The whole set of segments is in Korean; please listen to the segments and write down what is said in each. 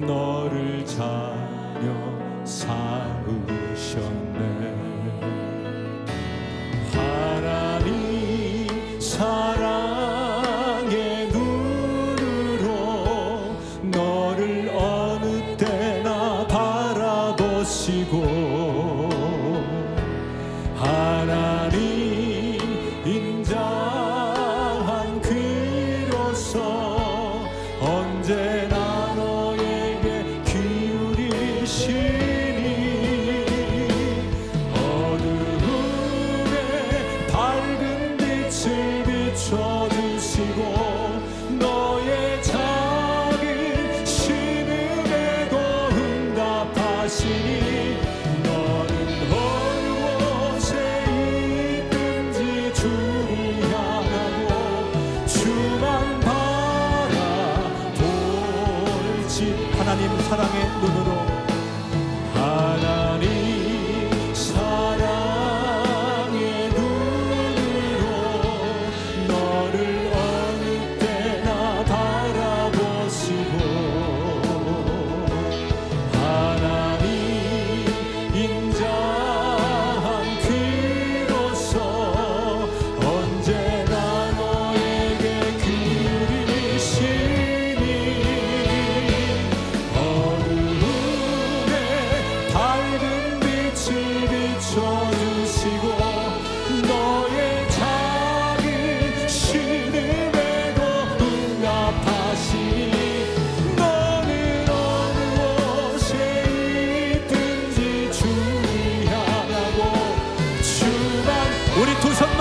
너를 자녀 삼으셨네. 주시고 너의 작은 신음에도 응답하시니 하나님 사랑의 눈으로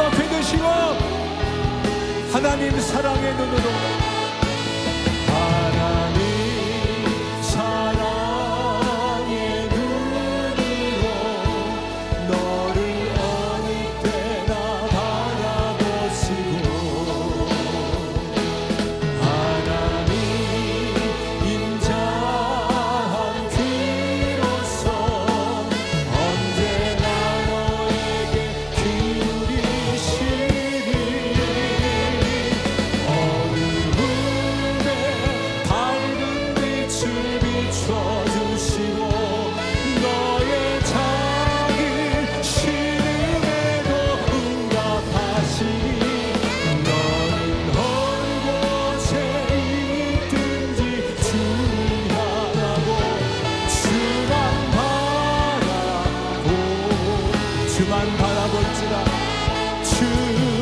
앞에 드시고 하나님 사랑의 눈으로 주만 바라볼지라. 주.